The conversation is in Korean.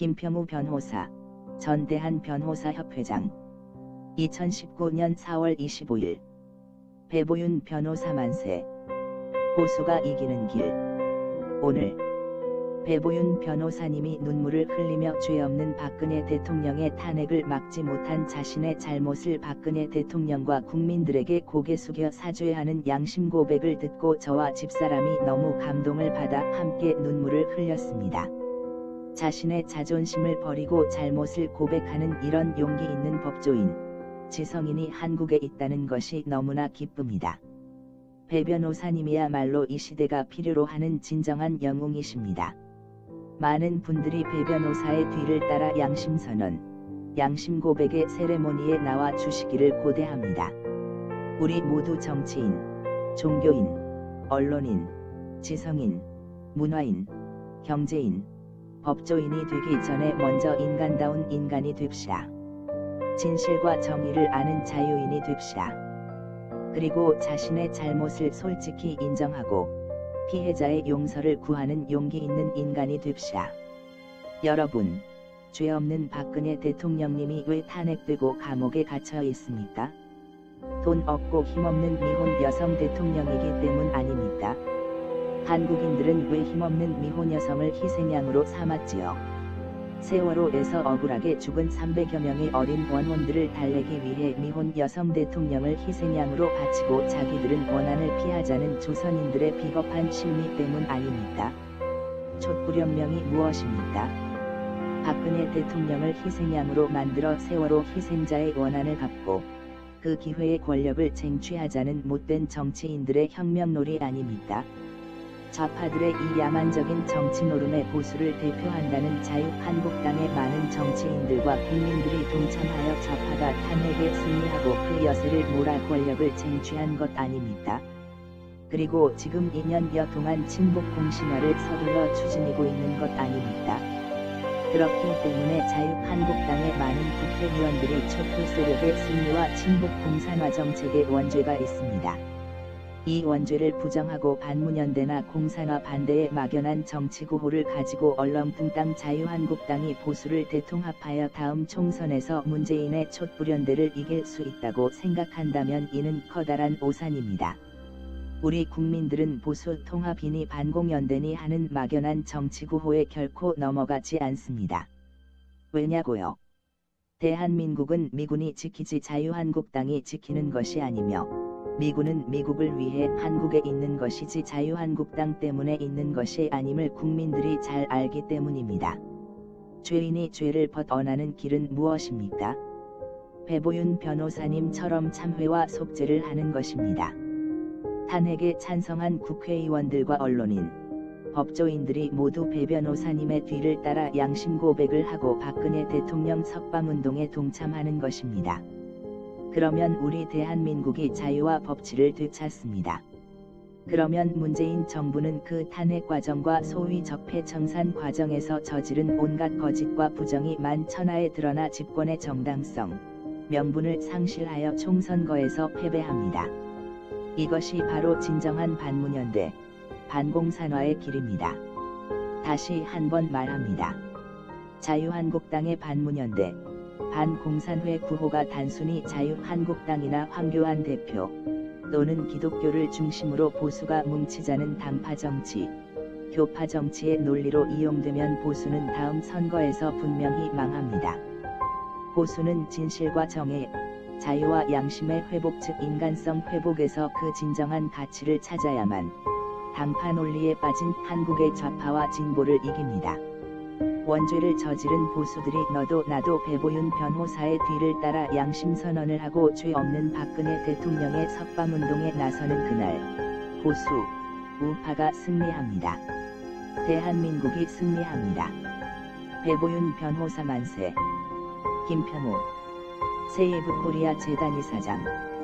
김평우 변호사, 전대한 변호사협회장. 2019년 4월 25일 배보윤 변호사 만세. 보수가 이기는 길. 오늘 배보윤 변호사님이 눈물을 흘리며 죄 없는 박근혜 대통령의 탄핵을 막지 못한 자신의 잘못을 박근혜 대통령과 국민들에게 고개 숙여 사죄하는 양심 고백을 듣고 저와 집사람이 너무 감동을 받아 함께 눈물을 흘렸습니다. 자신의 자존심을 버리고 잘못을 고백하는 이런 용기 있는 법조인, 지성인이 한국에 있다는 것이 너무나 기쁩니다. 배 변호사님이야말로 이 시대가 필요로 하는 진정한 영웅이십니다. 많은 분들이 배 변호사의 뒤를 따라 양심선언, 양심 고백의 세레모니에 나와 주시기를 고대합니다. 우리 모두 정치인, 종교인, 언론인, 지성인, 문화인, 경제인, 법조인이 되기 전에 먼저 인간다운 인간이 됩시다. 진실과 정의를 아는 자유인이 됩시다. 그리고 자신의 잘못을 솔직히 인정하고 피해자의 용서를 구하는 용기 있는 인간이 됩시다. 여러분, 죄 없는 박근혜 대통령님이 왜 탄핵되고 감옥에 갇혀 있습니까? 돈 없고 힘없는 미혼 여성 대통령이기 때문 아닙니까? 한국인들은 왜 힘없는 미혼 여성을 희생양으로 삼았지요? 세월호에서 억울하게 죽은 300여 명의 어린 원혼들을 달래기 위해 미혼 여성 대통령을 희생양으로 바치고 자기들은 원한을 피하자는 조선인들의 비겁한 심리 때문 아닙니까? 촛불혁명이 무엇입니까? 박근혜 대통령을 희생양으로 만들어 세월호 희생자의 원한을 갚고 그 기회의 권력을 쟁취하자는 못된 정치인들의 혁명놀이 아닙니까? 좌파들의 이 야만적인 정치 노름의 보수를 대표한다는 자유한국당의 많은 정치인들과 국민들이 동참하여 좌파가 탄핵에 승리하고 그 여세를 몰아 권력을 쟁취한 것 아닙니까? 그리고 지금 2년여 동안 친북 공신화를 서둘러 추진하고 있는 것 아닙니까? 그렇기 때문에 자유한국당의 많은 국회의원들이 촛불 세력의 승리와 친북 공산화 정책에 원죄가 있습니다. 이 원죄를 부정하고 반문연대나 공산화 반대에 막연한 정치 구호를 가지고 얼렁뚱땅 자유한국당이 보수를 대통합하여 다음 총선에서 문재인의 촛불연대를 이길 수 있다고 생각한다면 이는 커다란 오산입니다. 우리 국민들은 보수 통합이니 반공연대니 하는 막연한 정치 구호에 결코 넘어가지 않습니다. 왜냐고요? 대한민국은 미군이 지키지 자유한국당이 지키는 것이 아니며 미군은 미국을 위해 한국에 있는 것이지 자유한국당 때문에 있는 것이 아님을 국민들이 잘 알기 때문입니다. 죄인이 죄를 벗어나는 길은 무엇입니까? 배보윤 변호사님처럼 참회와 속죄를 하는 것입니다. 탄핵에 찬성한 국회의원들과 언론인, 법조인들이 모두 배 변호사님의 뒤를 따라 양심 고백을 하고 박근혜 대통령 석방운동에 동참하는 것입니다. 그러면 우리 대한민국이 자유와 법치를 되찾습니다. 그러면 문재인 정부는 그 탄핵 과정과 소위 적폐 청산 과정에서 저지른 온갖 거짓과 부정이 만천하에 드러나 집권의 정당성, 명분을 상실하여 총선거에서 패배합니다. 이것이 바로 진정한 반문연대, 반공산화의 길입니다. 다시 한번 말합니다. 자유한국당의 반문연대, 반공산회 구호가 단순히 자유한국당이나 황교안 대표 또는 기독교를 중심으로 보수가 뭉치자는 당파 정치, 교파 정치의 논리로 이용되면 보수는 다음 선거에서 분명히 망합니다. 보수는 진실과 정의, 자유와 양심의 회복 즉 인간성 회복에서 그 진정한 가치를 찾아야만 당파 논리에 빠진 한국의 좌파와 진보를 이깁니다. 원죄를 저지른 보수들이 너도 나도 배보윤 변호사의 뒤를 따라 양심 선언을 하고 죄 없는 박근혜 대통령의 석방운동에 나서는 그날 보수 우파가 승리합니다. 대한민국이 승리합니다. 배보윤 변호사 만세 김평우 세이브 코리아 재단 이사장